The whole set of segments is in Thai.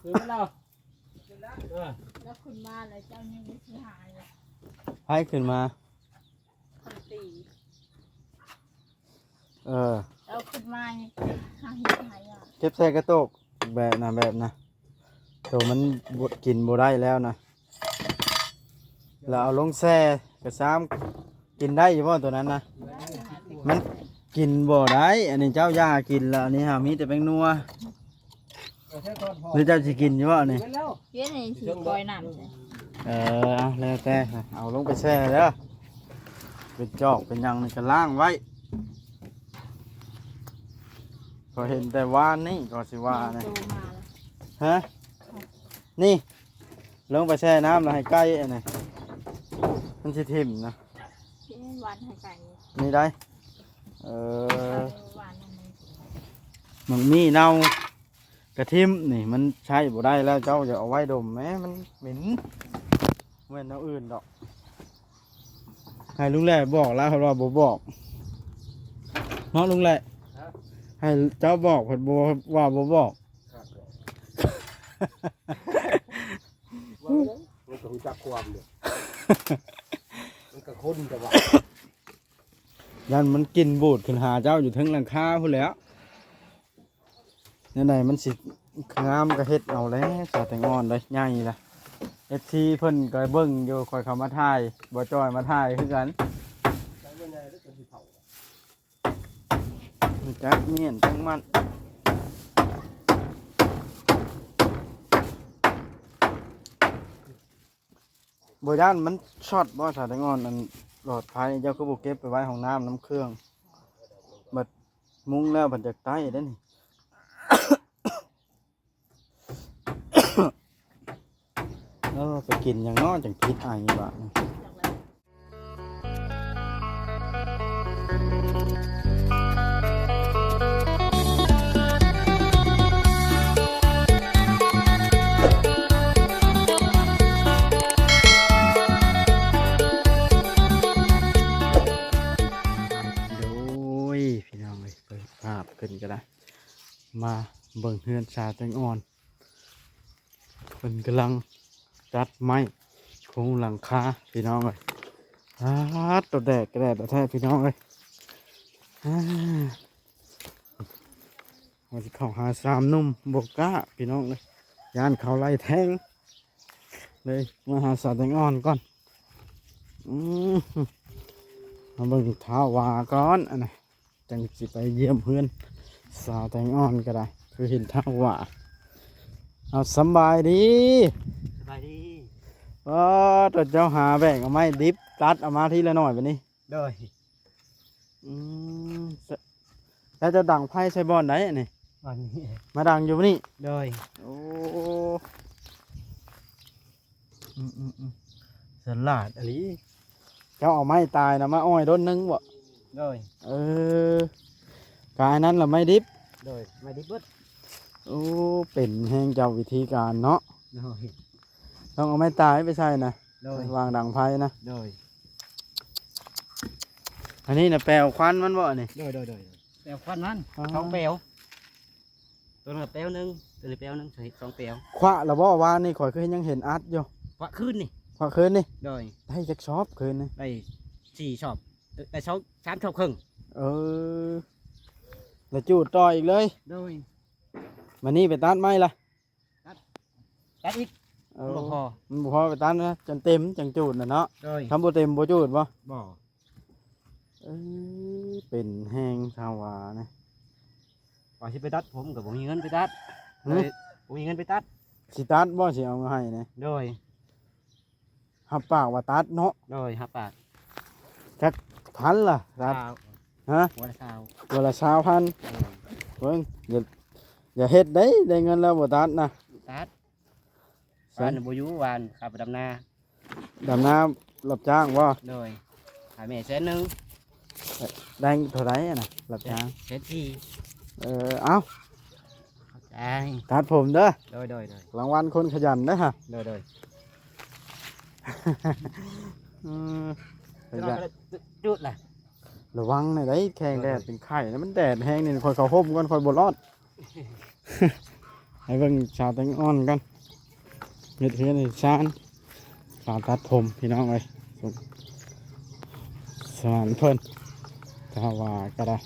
คือมันเราเออแล้วคุณมาแล้วเจ้ายังไม่สิหายเลยให้ขึ้นมา คนตีเออ แล้วคุณมายังหายหายอะเก็บใส่กระโตกแบบนะแบบนะตัวมันบดกินบ่ได้แล้วนะแล้วเอาลงแช่กระซ้ำกินได้อยู่บ่ตัวนั้นนะมันกินบ่ได้ อันนี้เจ้าย่ากินแล้วอันนี้หามีแต่แป้งนัว หรือเจ้าสิกินอยู่บ่อันนี้ไปแล้วเย็นนี่สิปล่อยน้ำใช่เออเอาแล้วแต่เอาลงไปแช่เด้อเป็นจอกเป็นหยังนี่ก็ล้างไว้พอเห็นแต่ว่านนี่ก็สิว่านะโตมาแล้วฮะนี่ ลงไปแช่น้ำแล้วให้ใกล้อันนี้มันสิทิ่มนะที่วันให้ไก่นี่ได้เออวันมันมันมีเน่า กระทิมนี่มันใช้บ่ได้แล้วเจ้าจะเอาไว้ดมแหมมันเหม็นเหม็นเอาอื่นดอกให้ลุงแหล่บอกแล้วเขาว่าบ่บอกเนาะลุงแหล่ให้เจ้าบอกเพิ่นบ่ว่าบ่บอกมันก็รู้จักความเด้อมันก็คนแต่ว่ายันมันกินบูดขึ้นหาเจ้าอยู่เทั้งหลังคาพุ่นแหล้ว นี่ไหนมันสิงามก็เฮ็ดเอาแล้วสาแต่งอนเลยใหญ่ละเอฟทีเพิ่นก็เบิ่งอยู่คอยเขามาถ่ายบ่จอยมาถ่ายคือกันใช้เวลาได้ก็สิเผามันจักเมียนทั้งมันบ่ย่านมันช็อตบ่สาแต่งอนอันหลอดไฟเจ้าก็บ่เก็บไปไว้ห้องน้ำน้ำเครื่องบัดมุ้งแล้วบัดจากใต้เด้นี่ เออไปกินอย่างน้อยจังคิดอายนี่บาดนี่จากแล้วโดยพี่น้องเลยเปิดภาพขึ้นก็ได้ มาเบิ่งเฮือนชาแตงอ่อนเพิ่นกำลังจัดไม้โครงหลังคาพี่น้องเลยอาตัวแดดกระแดดตัวแท้พี่น้องเลยอ่าว่าจะเขาหาสามนุ่มบกก้าพี่น้องเลยยานเขาไล่แทงเลยมาหาสาแตงอ่อนก่อนอืมมาเบิ่งท้าวาก่อนอันนจังสิไปเยี่ยมเพื่อน สาวแตงอ่อนก็ได้ คือเห็นเท้าวาเอาสำบายดีสบายดีว่าตัวเจ้าหาแบ่งเอาไม้ดิบตัดเอามาทีละหน่อยไปนี่เด้ออืมสแล้วเจะดังไพ่ใช้บอลไหนอันนี่วันนี้มาดังอยู่นี่เด้อโอ้อืมอืมอืมสลาดอะไรเจ้าเอาไม้ตายนะมาอ้อยต้นนึงบ่เด้อเออ กายนั้นละไม่ดิบเด้อไม่ได้เบิดโอ้เป็นแห่งเจ้าวิธีการเนาะเด้อต้องเอาไม้ตายไปใช่นะเด้อวางดังไพ่นะเด้ออันนี้นะแปลวควันมันบ่นี่เด้อเด้อเด้อแปลวควันมันอ๋อสองแปลวตัวนึงแปลวหนึงตัวนี้แปลวหนึงใส่สองแปลวขวะละบ่วานนี่ข่อยเคยยังเห็นอัดอยู่ว่าคืนนี่ขวะคืนนี่เด้อได้จักชอบคืนนี่ได้สี่ชอบได้สองสามชอบครึ่งเออ แล้วจูดต่ออีกเลยเด้อมานี่ไปตัดไม้ละตัดอีกเออบ่พอมันบ่พอไปตัดนะจนเต็มจังจูดน่ะเนาะเด้อทำบ่เต็มบ่จูดบ่บ่เออเป็นแห้งชาวานะ ว่าสิไปตัดผมกับผมมีเงินไปตัดหึ เลยผมมีเงินไปตัด สิตัดบ่สิเอามาให้นะโดย หับปากว่าตัดเนาะโดยห้าบาทพันล่ะตัดสาว ฮะหัวละสาววันละสามพันเออเบิ่งอย่าอย่าเฮ็ดได้ได้เงินแล้วบ่ตัดนะตัดแสนวานบุยุวานขับไปดำนาดำน้ำรับจ้างบ่โดยหาแม่แสนหนึ่งได้เท่าไหร่อะนะรับจ้างแสนที่เออเอ้าเข้าใจตัดผมเด้อโดยโดยโดยรางวัลคนขยันเด้อฮะโดยโดยอืมขจะยันเอาไปจุดล่ะ ระวังหน่อยได้แข่งแดดเป็นไข่นะมันแดดแห้งนี่คอยเขาห่มก่อนคอยบ่รอดเอให้เบิ่งชาวแตงอ่อนกันเฮ็ดเฮือนให้ชานชาวตัดผมพี่น้องเอ้ยสุขสมานเพิ่นถ้าว่าก็ได้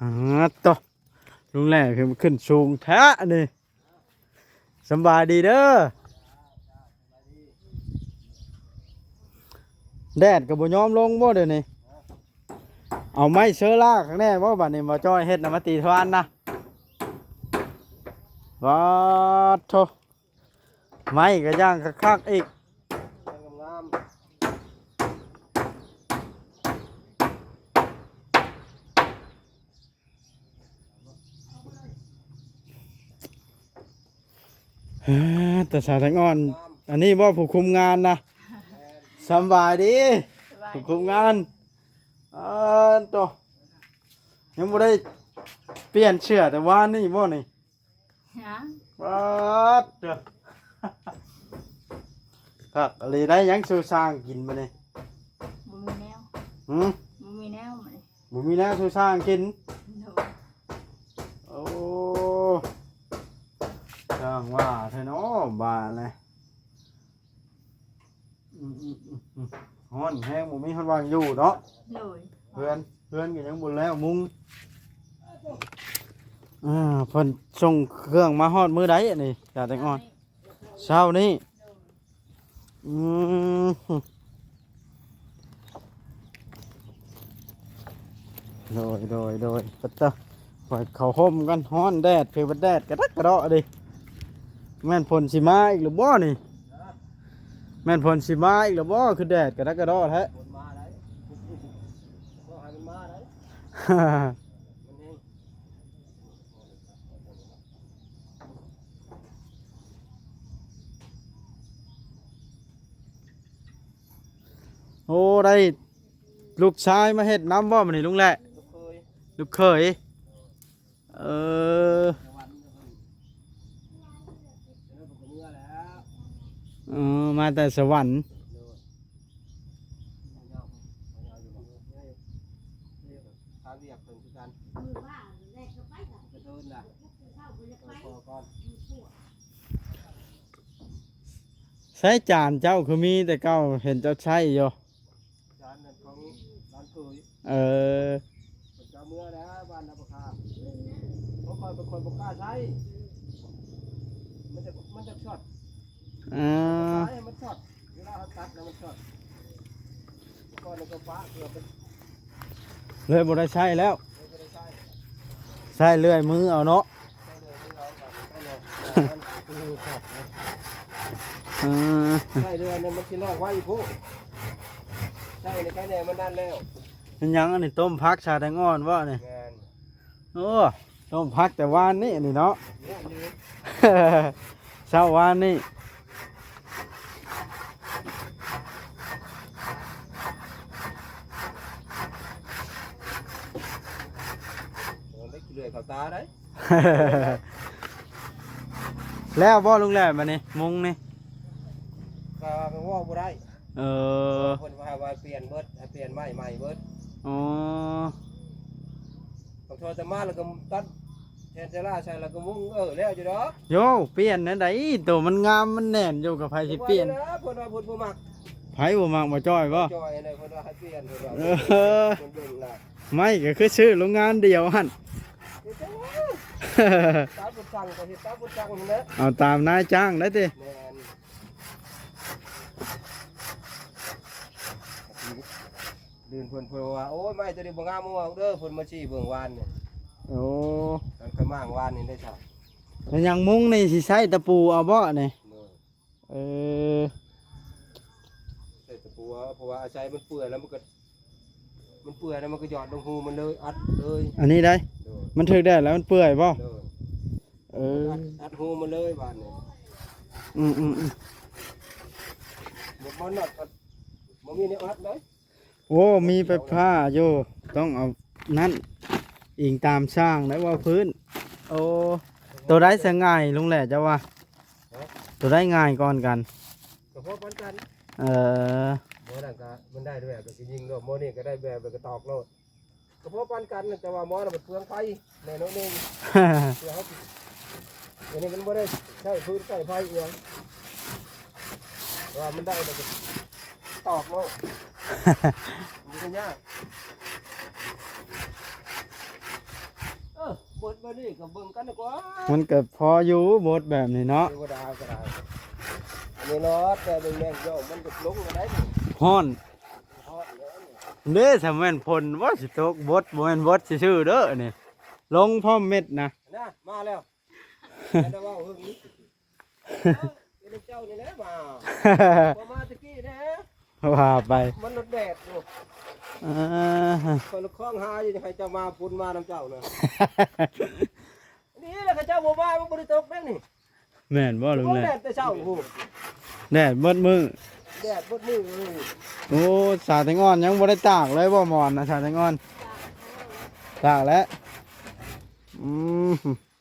ฮะต่อ ลุงแหล่คือมันขึ้นสูงแท้นี่สบายดีเด้อแดดกับบุยอมลงบ่เดี๋ยวนี้เอาไม้เชื้อราข้างแน่บ่บัดนี้มาจ้อยเฮ็ดน้ำมาตีทวานนะวัดโทไม้ก็ย่างคักๆอีก งาม เฮ้อ แต่สาวแตงอ่อน อันนี้บ่ผู้คุมงานนะสำบายดีสบายผู้คุมงานอ่าตัวยังบ่ได้เปลี่ยนเสื้อแต่ว่านี่บ่นี่ฮะวัดเด้อครับอะไรได้หยังสู่สร้างกินมาเนี่ยบ่มีแนวหืมบ่มีแนวมันบ่มีแนวสู่สร้างกิน โดย โอ้ช่างว่าเธอเนาะ บ้าเลยอืมอืมอืมอืมฮ้อนแห้งบ่มีคนวางอยู่เนาะโดยเพื่อนเพื่อนก็ยังบ่แล้วมุงอ่าเพิ่นส่งเครื่องมาฮอดมื้อใดอันนี้จ่าแตงอ่อนเช้านี้อืมโดยโดยโดยปัตตะปล่อยเขาห่มกันฮ้อนแดดเพื่อบัดแดดกระดักกระเดาะดิ แม่นผลสิมาอีกหรือบ่นี่ แม่นผลสิมาอีกหรือบ่คือแดดกระดักกระเดาะแท้คนมาได้ก็ให้มันมาได้มันเองโอ้ได้ลูกชายมาเฮ็ดน้ำบ่มันนี่ลุงแหละ ลูกเคยลูกเขยเออ สวรรค์เดี๋ยวผมเมื่อแล้ว เออมาแต่สวรรค์เดี๋ยวเอาเงาเอาเงาอยู่บ่เฮ้ยเฮ้ยพาเวียกเพิ่นคือกันกระเทินล่ะพอก่อนใช้จานเจ้าคือมีแต่เก้าเห็นเจ้าใช้อยู่จานนั้นของร้านเคยเออเพิ่นจะเอาเมื่อแล้วบ้านนาประคาเพราะคอยเป็นคนบ่กล้าใช้มันจะมันจะช็อต อ่าใช้มันช็อตเวลาเขาตัดแล้วมันช็อตก่อนแล้วก็ฟ้าเกือบเป็นเลยบ่ได้ใช้แล้วไม่ได้ใช้ใช้เลื่อยมือเอาเนาะใช้เลยที่เราแบบใช้เลยมันคือขอบนะเออใช่เรือเนี่ยมันกินรอดไว้อีกผู้ใช่ในแค่เนี่ยมันนั่นแล้วเป็นหยังอันนี้ต้มพักชาแตงอ่อนว่านี่งานโอ้ต้มพักแต่วานนี่นี่เนาะเนี่ยยืนเช้าวานนี่ มันได้ เลื่อยเข้าตาได้ แล้วบ่ลุงแหล่มานี่มุงนี่ก็ว่าบ่ได้เออคนว่าว่าเปลี่ยนเบิดให้เปลี่ยนใหม่ใหม่เบิดอ๋อต้องโทรจะมาแล้วก็ตัดแทนจะล่าใช่แล้วก็มุ้งเออแล้วอยู่ดอกโยเปลี่ยนนั่นไดตัวมันงามมันแน่นอยู่กับไผสิเปลี่ยนนะเพิ่นว่าเพิ่นบ่มักไผบ่มักบ่จ้อยบ่จอยเลยเพิ่นว่าให้เปลี่ยนเพิ่นว่าเออเพิ่นเบิ่งล่ะไม่ก็คือชื่อโรงงานเดียวหั่นเดี๋ยวจ้า ตาบุญสั่งก็เฮ็ดตาบุญสั่งนั่นแหละเอาตามนายจ้างได้ติแม่นดืนเพิ่นเพิ่นว่าโอ้ยไม่ตัวนี้บ่งามบ่เด้อเพิ่นมาชี้เบิ่งวานนี่โอ้ตอนกระมางวานนี่ได้จ้ะแล้วยังมุงนี่สิใช้ตะปูเอาบ่นี่เด้อเออ ใส่ตะปูเอาเพราะว่าอาศัยมันเปื่อยแล้วมันก็ มันเปื่อยแล้วมันก็หยอดลงหูมันเลยอัดเลยอันนี้ได้เด้อมันถึกได้แล้วมันเปื่อยบ่เด้อเออ อัดอัดหูมันเลยบานนี่อืมอืมอืมบ่มันนัดอัดบ่มีแนวอัดเลยโอ้มีไปผ้าอยู่ต้องเอานั่นอิงตามช่างได้ว่าพื้น โอ้ตัวได้สง่ายลุงแหล่จะว่า ตัวได้ง่ายก่อนกัน ก็พอปานกันเออหม อนั่นก็มันได้ด้วยแบบยิงโลดหมอนี่ก็ได้แบบแบบก็ตอกโลดก็เพราะปันกันน่ะแต่ว่าหมอน่ะมันเปลืองไฟแน่นอนเองเพื่อเขาอันนี้มันไม่ได้ใช้พื้นใช้ไฟเองว่ามันได้แบบก็ตอกโลดมันก็ยากเออบทมาดิกับเบิ่งกันดีกว่ามันก็พออยู่บทแบบนี้เนาะ เทวดาก็ได้อันนี้เนาะแต่เบิ่งแม่งโยมมันจะลงอะไรนี่ ฮ้อนทอดแล้วนี่เด้ถ้าแม่นพลว่าสิตกบทบ่แม่นบทซื่อๆเด้อนี่ลงพร้อมเม็ดนะนะมาแล้วแต่ว่าเฮิงนี้เอ้าเจ้านี่แหละมาพอมาตะกี้นะว่าไปมันรถแดดอยู่อ่าคนละคล้องหาอยู่ให้เจ้ามาพุ่นมาน้ำเจ้าเนาะนี่แหละข้าเจ้าบ่มามันบ่ได้ตกได้นี่แม่นบ่ลุงบ่แหละแดดแต่เช้าโอ้โหแดดมืดมือ แดดบดมือเลยโอ้สาแตงอนยังบ่ได้ตากเลยบ่หมอนนะสาแตงอนตากแล้วอืม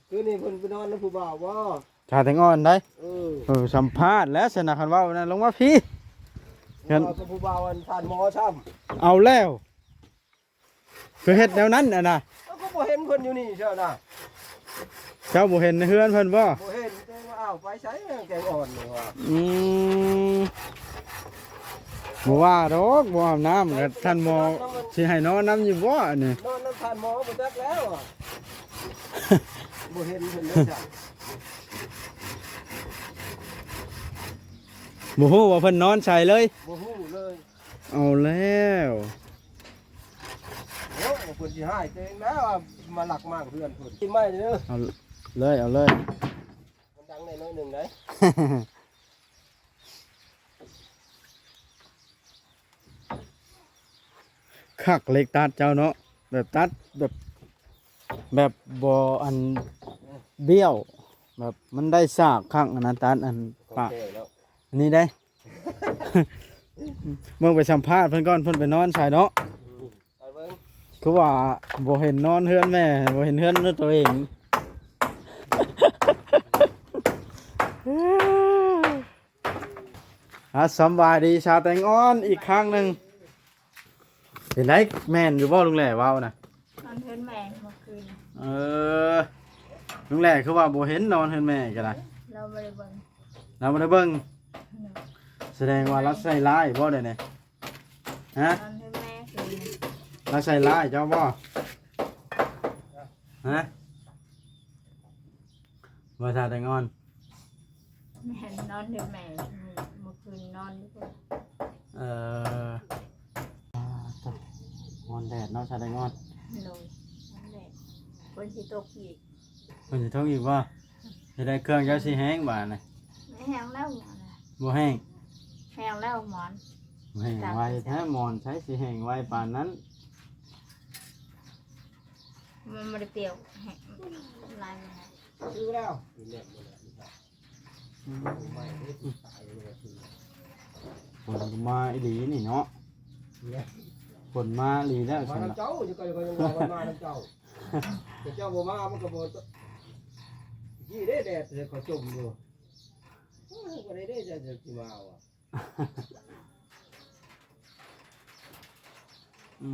คือนี่เพิ่นไปนอนน้ำผู้บ่าวบ่สาแตงอนได้เออเออสัมภาษณ์แล้วสนะคันเว่านั่นลงมาพี่งั้นว่ากับผู้บ่าวอันทานหมอช้ำเอาแล้วคือเฮ็ดแนวนั้นน่ะนะแล้วก็บ่เห็นเพิ่นอยู่นี่เชียวนะเจ้าบ่เห็นในเฮือนเพิ่นบ่บ่เห็นแต่ว่าอ้าวไปใช้แกงอ่อนนี่ว่าอืม บ่ว่าดอกบ่อาบน้ำก็ท่านหมอสิให้นอนน้ำอยู่บ่นี่นอนน้ำทานหมอบ่จักแล้วอะบ่เห็นเพิ่นเลยจ้ะบ่ฮู้ว่าเพิ่นนอนใส่เลย บ่ฮู้เลยเอาแล้วโอ้เพิ่นสิหายตัวเองแล้วอะมาหลักมากเพื่อนเพิ่นกินไม่เด้อเอาเลยเอาเลยมันดังแน่น้อยหนึงได้ คักเล็กตัดเจ้าเนาะแบบตัดแบบแบบบ่อันเบี้ยว แบบมันได้ซากข้างอันนั้นตัดอันปากโอเคแล้วอันนี้ได้ เมื่อไปสัมภาษณ์เพิ่นก่อนเพิ่นไปนอนใส่เนาะเอาเบิ่งคือว่าบ่เห็นนอนเฮือนแม่บ่เห็นเฮือนตัวเองอะสำบายดีชาวแตงอ่อนอีกครั้งหนึ่ง เห็นไหมแม่นอยู่บ่ลุงแหล่ว้าวนะนอนเพื่อนแม่เมื่อคืนเออลุงแหล่คือว่าบ่เห็นนอนเฮือนแม่ก็ได้เราไม่ได้เบิ่งเราบ่ได้เบิ่งแสดงว่าเราใส่ร้ายบ่ได้เนี่ยฮะนอนเพื่อนแม่คืนเราใส่ร้ายเจ้าบ่ฮะบ่ชาวแตงอ่อนแม่นอนเพื่อนแม่เมื่อคืนนอนด้วยกันเอ่ออ่าตกง อนแดดเนาะชาวแตงอ่อนเลยนั่นแหละคนที่ตกอีกเพิ่นสิท้องอีกบ่จะได้เครื่องเจ้าสิแห้งบาดน่ะไม่แห้งแล้วหมอนอะบ่แห้งแห้งแล้วหมอนบ่แห้งไวแท้หมอนใช้สิแห้งไวปานนั้น มันไม่ได้เปรี้ยวแห้งลายมันนะซื้อแล้วนี่แหละนี่แหละนี่แหละไม่ได้ตายเลยคือฝนก็มาอีหลีนี่เนาะเนี่ย ฝนมาอีหลีแล้วมาซั่นน้ำน่ะเจ้าจะก็ยังว่ามันมาน้ำเจ้าแต่เจ้าบ่มามันก็บ่ยี่ได้แดดเลยก็จมอยู่โอ้ยก็ได้ได้จะจะมาว่ะอื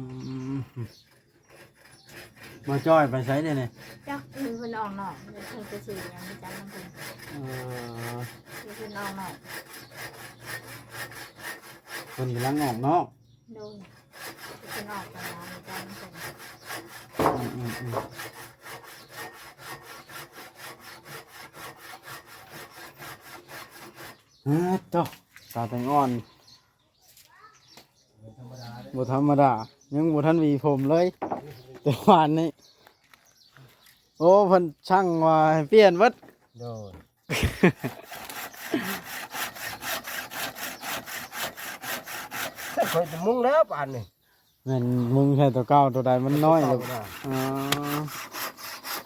มมาจ้อยไปไสเนี่ยนี่จักคือเพิ่นออกนอกเดี๋ยวเพิ่นจะสื่อยังไม่จำมันเพิ่นเออเดี๋ยวเพิ่นออกนอกเพิ่นกำลังออกนอก โดนเดี๋ยวเพิ่นออกกันแล้วไม่จำมันเพิ่น อืมอืมอืมอ่าจ้ะตาแตงอ่อนธรรมดาบ่ธรรมดา ยังบ่ทันหวีผมเลย แต่วานนี้ โอ้เพิ่นช่างว่าให้เปลี่ยนเบิดโดนเคยจะมุ่งแล้วป่านนี่ แม่นมึงใช่ตัวเก่าตัวใดมันน้อยเลยอ๋อ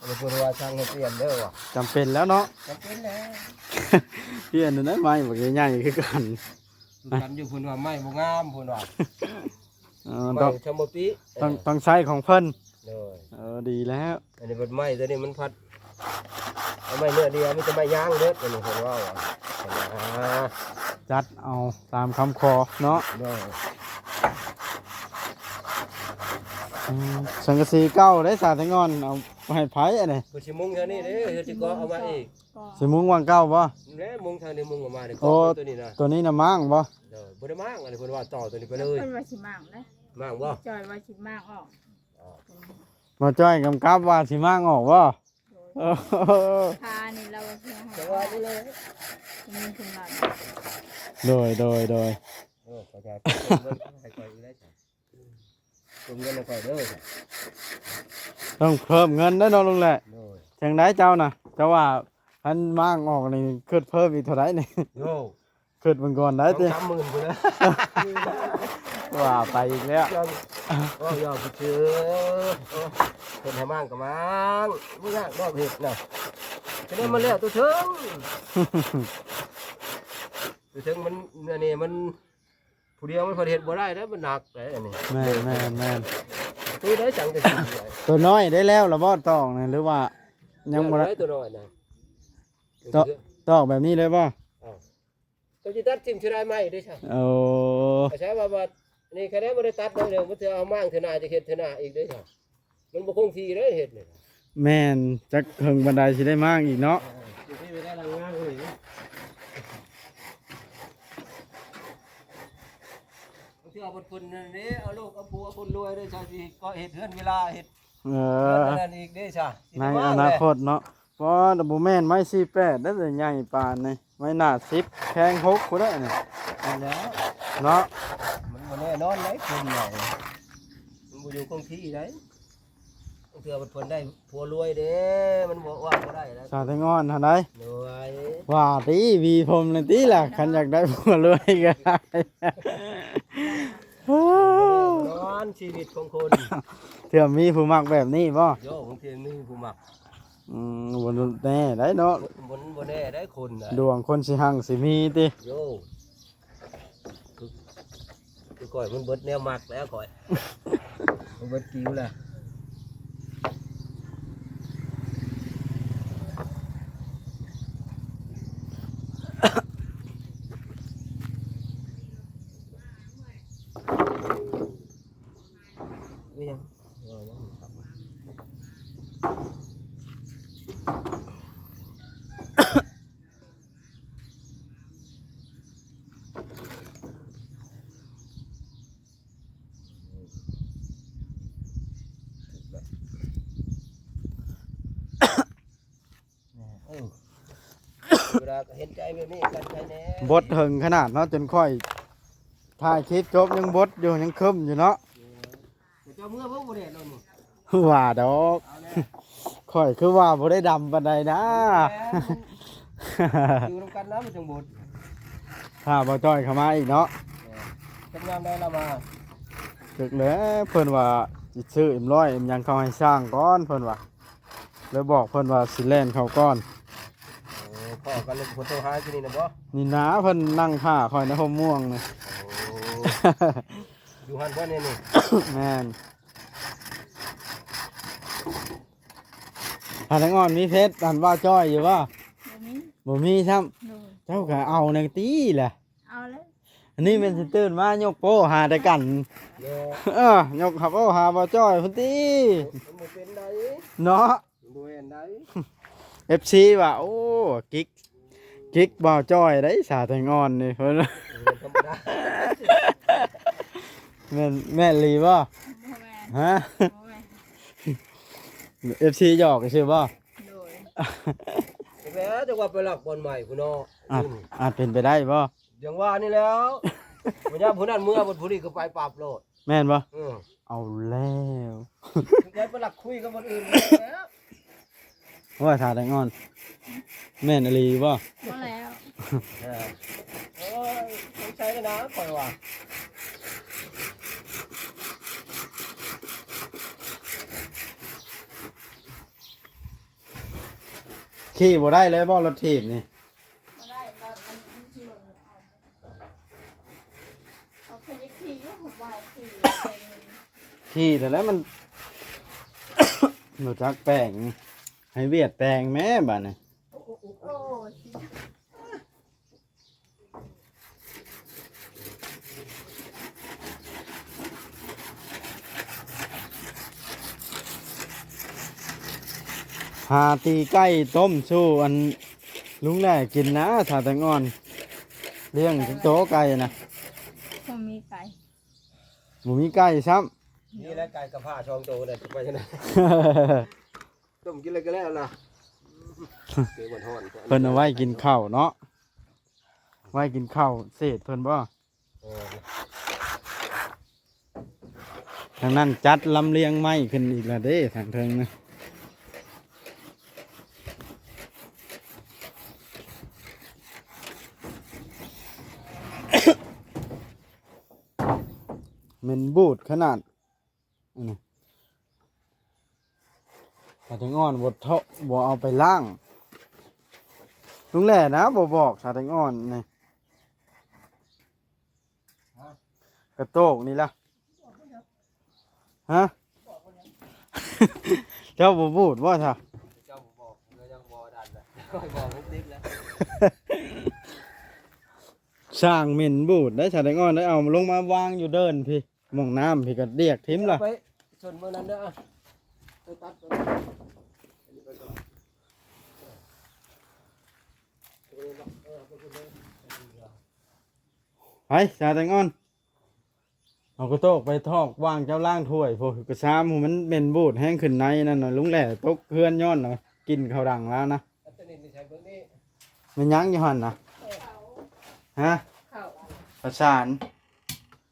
เราพูดว่าช่างให้เปลี่ยนเด้อว่ะจำเป็นแล้วเนาะจำเป็นแล้วเปลี่ยนอันนั้นไม้บักใหญ่ๆคือกันกันอยู่พูนว่าไม่บ่งามพูนว่าเออไม่ต้องชมปีต้องต้องใช้ของเพิ่นโดยเออดีแล้วอันนี้เป็นไม้ตัวนี้มันพัดเอาไม้เนื้อเดียวมันจะไม่ย่างเด้อตัวนี้เห็นว่าว่ะอ่าจจัดเอาตามคำขอเนาะ โดย อืม สังกะสีเก้าได้สาดแตงอนเอาไปให้ไผอันนี้บ่สิมุงเท่านี้เด้เฮ็ดสิก็เอามาอีกก็สิมุงวางเก้าบ่ แหน่มุงทางนี้มุงออกมาเด้โอ้ก็ตัวนี้นะตัวนี้น่ะมั่งบ่เด้อบ่ได้มางอันนี้เพิ่นว่าต่อตัวนี้ไปเลยเพิ่นว่าสิมากนะมางบ่จอยว่าสิมากออกบ่จ้อยกำกับว่าสิมั่งออกบ่โดยโอ้โหพานี่เราเพียงแต่ว่านี่เลยมีคุณหลานโดยโดยโดย โอ้เข้าใจเงินให้ก่อยอีกแล้วจ้ะ เพิ่มเงินให้ก่อยเด้อจ้ะต้องเพิ่มเงินได้อเนาะลุงแหละโดยจังไดเจ้าน่ะเจ้าว่าพันมั่งออกนี่คิดเพิ่มอีกเท่าไหร่นี่ โยคิดมันก่อนได้ได้ติสามหมื่นพุ่นนะว่าไปอีกแล้วโอ้ยอดเชื่อโอ้เพิ่นให้มั่งก็มั่งบ่ยากบ่เฮ็ดน่ะจะได้มาแล้วตัวเถิงตัวเถิงมันอันนี้มัน ผู้เดียวมันพอเฮ็ดบ่ได้แล้วมันหนักเลยอันนี้แม่นแม่นแม่นตัวได้จังจะสิไว้ตัวน้อยได้แล้วละบ่ตอกนี่หรือว่า ยังบ่ได้ตัวน้อยนะตอกตอกแบบนี้เลยบ่ตัวจิตัดทิมชิได้ไหมได้ใช่โอ้ใช่ว่าว่านี่แค่นี้บ่ได้ตัดเลยเดี๋ยวมันจะเอามั่งเถอะหนาจะเฮ็ดเถอะหนาอีกได้ใช่มันบ่คงทีเลยเฮ็ดนี่แม่นจักเฮิงบันไดสิได้มั่งอีกเนาะ อยู่ที่ไปได้ลังงาน เลยบางทีเอาบนพุ่นนั่นนี่เอาลูกเอาผัวเอาพุ่นรวยได้ใช่สิก็เฮ็ดเฮือนเวลาเฮ็ดเอเฮือนอนั่นอีกได้ใช่ในอนาคตเนาะเพราะดับบ่แม่นไม้48ได้แต่ใหญ่ปานนี่ไม้หน้า10แข้ง6กูได้นี่แล้ว เนาะมันบ่แน่นอนไหนคนใหญ่มันบ่อยู่คงที่ไหนบางทีเอาบนพุ่นได้ผัวรวยเด้มันบ่ว่าบ่ได้แล้วสาธุงอนหั่นไดรวยว่าติวีผมนั่นติล่ะคันอยากได้ผัวรวยก็ได้ นอนชีวิตของคนเถื่อมีผู้มักแบบนี้บ่โยบางทีมีผู้มักอืมบ่แน่ได้เนาะบนบนแน่ได้คนนะดวงคนสิหังสิมีติโยคือคือก่อยมันเบิดแนวมักแล้วก่อยมันเบิดกิ้วแหละนี่ยังเอายังครับ เออ เวลาเห็นใจแบบนี้กันใจแน่บดเหิงขนาดเนาะจนค่อยถ่ายคลิปจบยังบดอยู่ยังคึมอยู่เนาะเดี๋ยวเจ้าเมื่อพวกบ่ได้แล้วนี่ว่าดอกเอาแน่ค่อยคือว่าบ่ได้ดำปานใดนะ อยู่นำกันนะมันจังบุญถ้าบ่จ้อยเข้ามาอีกเนาะเป็นยามได้ละมาถึกแล้วเพิ่นว่าสิซื้อเอ็มร้อยเอ็มหยังเข้าให้สร้างก่อนเพิ่นว่าแล้วบอกเพิ่นว่าสิแล่นเข้าก่อนโอ้ พ่อกันเลยคนโตหาที่นี่นะบ่นี่นะเพิ่นนั่งท่าคอยนะห่มม่วงนี่โอ้อยู่หันบ่เนี่ยนี่แม่นหาทางอ่อนมีเพชรอันว่าจ้อยอยู่ว่าบ่มีบ่มีซ้ำโดยเจ้าก็เอาในตีแหละเอาเลยอันนี้เป็นสิตื่นมายกโป้หาแต่กัน เนาะเออยกขับโป้หาบ่จ้อยพุ่นตีมันบ่เป็นไดเนาะมันบ่เห็นได FC ว่าโอ้กิ๊กกิ๊กบ่จ้อยได้สาแตงอ่อนนี่เพิ่นเออธรรมดาแม่นแม่นลีบ่บ่แม่นฮะ บ่แม่น FC หยอกซื่อบ่โดยแม่จังว่าไปหลักบอลใหม่พุ่นเนาะอาจอาจเป็นไปได้บ่อย่างว่านี่แล้ว มันยามผู้นั้นเมื่อบนผู้นี้ก็ไปปรับโลดแม่นบ่เออเอาแล้วยายไปหลักคุยกับคนอื่นแล้ว ว่าสาแตงอ่อน แม่นอลีบ่บ่แล้วเออโอ้ยสงสัยนะคอยว่าขี่บ่ได้เลยบ่รถถีบนี่บ่ได้ก็มันมันสิลงเอาเอาไปขี่อยู่ผมว่าขี่ไปขี่แต่แล้วมัน หนูจักแป้ง ให้เวียดแปลงแม่บ้านนี่ยหาตีไก่ต้มสู้อันลุงแหล่กินนะถาแตงอ่อน เลี้ยงโตะไก่นะผมมีไก่หมูมีไก่ซ้ำ นี่แหละไก่กระพ้าชองโตเลยไปที่ไหน ต้มกินอะไรก็แล้วล่ะเกี่ยวกับห่อนเพิ่นเอาไว้กินข้าวเนาะ ไว้กินข้าวเศษเพิ่นบ่เออทางนั้นจัดลำเลียงไม้ขึ้นอีกแล้วเด้ทางเทิงนะเมันบูดขนาดอันนี้ ถ้าถึงอ่อนบดเทาะบ่เอาไปล่างลุงแหล่นะบ่บอกชาแตงอ่อนนี่กระโตกนี่ล่ะฮะเจ้าบ่พูดว่าท่าเจ้าบอกเรายังบอดันเลยคอยบอกมุกติ๊กแล้วช่างเหม็นบูดได้ชาแตงอ่อนได้เอาลงมาวางอยู่เดินพี่หมองน้ำพี่ก็เรียกทิมล่ะไปส่วนเมื่อนั้นเด้อ ไปตัดก่อนอันนี้ไปก่อนเออเออไปก่อนเลยไปชาแตงอ่อนเอากระโตกไปทอกวางเจ้าล่างถ้วยพวกกระซามหูมันเป็นบูดแห้งขึ้นในนั่นน่ะลุงแหล่ตกเพื่อนย้อนน่ะกินข้าวดังแล้วนะอันนี้นี่ใช้เบิ่งนี่มันยั้งอยู่หันนะฮะเข้าประสาน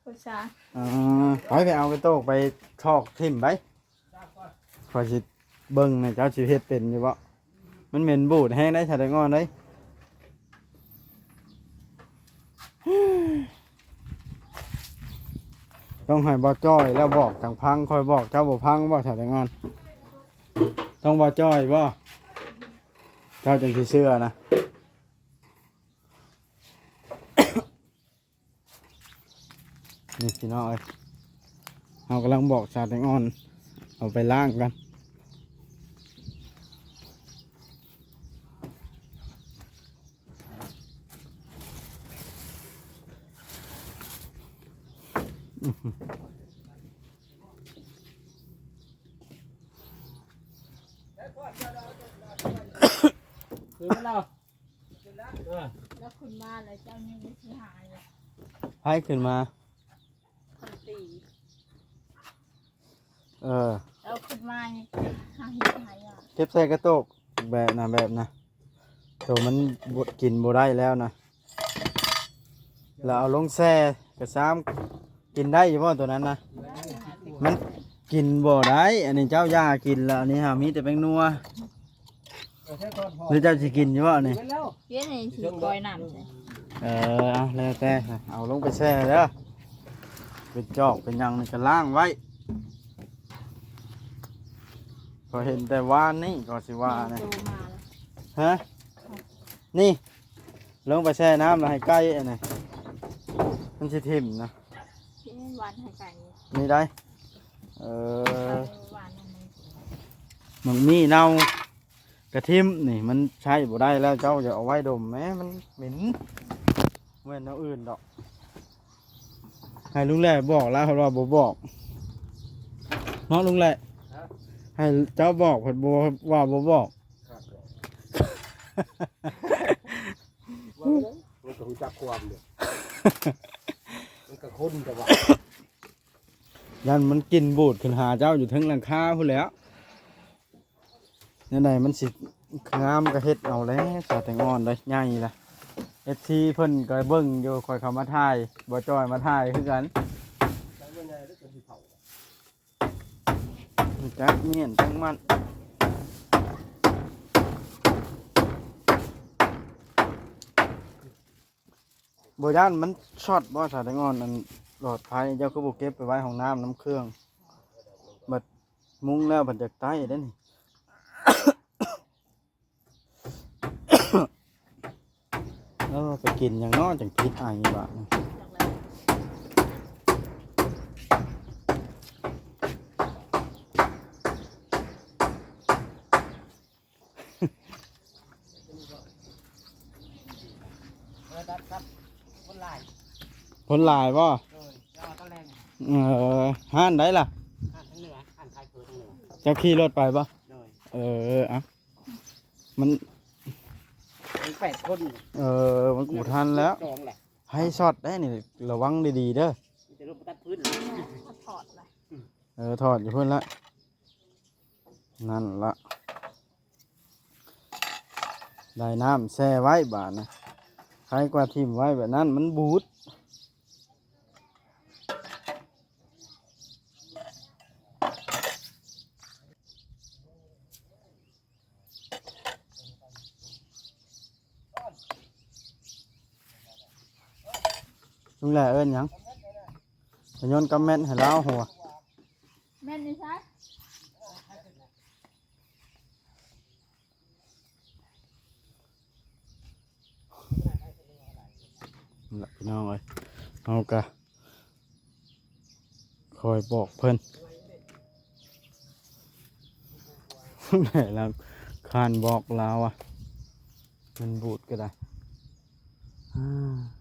ผู้ชายอ่าไปไปเอากระโตกไปทอกทิมไป ขอยสิเบิ่งในเจ้าชีเฮ็ดเป็นอยู่บ่มันเหม็นบูดแห้งได้ชาแตงอ่อนเลยต้องให้บ่จ้อยแล้วบอกทางพังคอยบอกเจ้าบ่พังบ่ชาแตงอ่อน ต้องบ่จ้อยบ่เจ้าจังสิเชื่อนะนี่พี่น้องเอ้ยเรากำลังบอกชาแตงอ่อน เอาไปล้างกันคือเราเออแล้วคุณมาแล้วเจ้านี่ไม่ใช่หายเลยให้ขึ้นมาคนตี เออแล้วคุณมานี่หายหายอะเก็บใส่กระโตกแบบนะแบบนะตัวมันบดกินบ่ได้แล้วนะแล้วเอาลงแช่กระซ้ำกินได้อยู่บ่ตัวนั้นนะมันกินบ่ได้ อันนี้เจ้าย่ากินแล้วอันนี้หามีแต่แป้งนัวเอาแค่ก่อนพอหรือเจ้าสิกินอยู่บ่อันนี้เห็นแล้วเพี้ยนในสีกอยน้ำใช่เออเอาแล้วแต่เอาลงไปแช่เด้อเป็นจอกเป็นหยังนี่ก็ล้างไว้ ก็เห็นแต่ว่านนี่ก็สิว่านะโตมาแล้วฮะนี่ ลงไปแช่น้ำแล้วให้ใกล้อันนี้มันสิทิ่มนะเพี้ยนหวานให้ไก่นี่ได้เออหวานอันนี้มันมีเน่ากระทิมนี่มันใช้บ่ได้แล้วเจ้าอย่าเอาไว้ดมแหมมันเหม็นเหมือนเอาอื่นดอกให้ลุงแหล่บอกแล้วเขาว่าบ่บอกเนาะลุงแหล่ ให้เจ้าบอกเพิ่นบ่ว่าบ่บอกว่าไงมันก็รู้จักความเนี่ยมันก็คนแต่ว่ายันมันกินบูดขึ้นหาเจ้าอยู่เทั้งหลังคาพุ่นแหล้วนี่ไหนมันสิงามก็เฮ็ดเอาแล้วสาแตงอ่อนเลยใหญ่ละเอฟซีเพิ่นก็เบิ่งอยู่คอยเข้ามาถ่ายบ่จอยมาถ่ายคือกัน ใช้ยังไงแล้วจะสิเผา จักเมียนจังมันบ่ย่านมันช็อตบ่สาแตงอ่อนอันหลอดไฟเจ้าคือบ่เก็บไปไว้ห้องน้ำน้ำเครื่องบัดมุ้งแล้วบัดจากใต้เด้นี่เออไปกินอย่างน้อจังคิดอายบ้า จากแล้ว เออตัดครับคนหลาย ผลหลายบ่เลยแล้วก็แรงเออห้านได้ล่ะอ่านทางเหนืออ่านไทยเผือทางเหนือเจะขี่รถไปบ่เลยเอออะมันมันแปดคนเออมันกูทันแล้ว จองแหละให้ช็อตได้นี่ระวังดีๆเด้อมันจะลงมาตัดพื้นเอาถอดไปเออถอดอยู่เพื่อนละนั่นละได้น้ำแช่ไว้บานะใครกว่าทิมไว้แบบนั้นมันบูด แหล่เอิ้นหยังไปโยนกำแม่นให้เล้าหัวแม่นนี่ใช่นั่นแหละพี่น้องเอ้ยเอากะคอยบอกเพิ่นไหนแล้วคานบอกลาวอะ มันบูดก็ได้อ่าเอา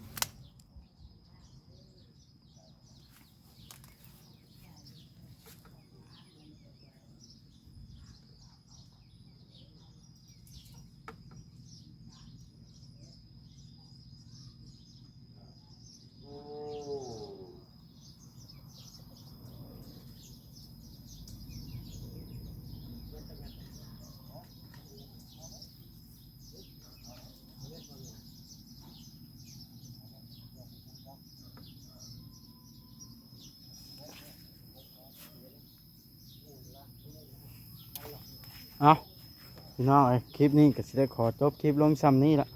พี่น้องเอ้คลิปนี้ก็สิได้ขอจบคลิปลงซ้ำนี้ละ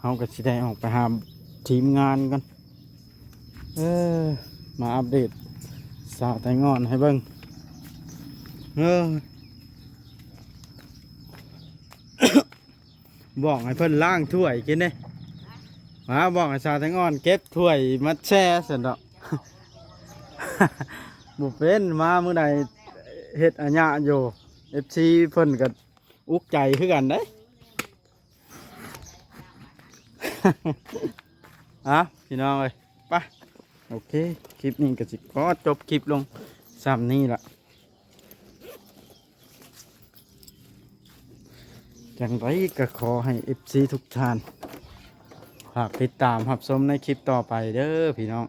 เฮาก็สิได้ออกไปหาทีมงานกันเออมาอัปเดตสาวแต่งอนให้เบิ่งเออบอกให้เพิ่นล้างถ้วยกินเด้มาบอกให้สาวแต่งอนเก็บถ้วยมาแช่เสร็จดอกบุเป็นมามื้อใดเฮ็ดอัญญะอยู่ FC เพิ่นก็ อุกใจคือกันเด้อะพี่น้องเอ้ยไปโอเค คลิปนี้ก็สิขอจบคลิปลงซ้ำนี้ละจังไรก็ขอให้ FC ทุกท่านฝากติดตามรับชมในคลิปต่อไปเด้อพี่น้อง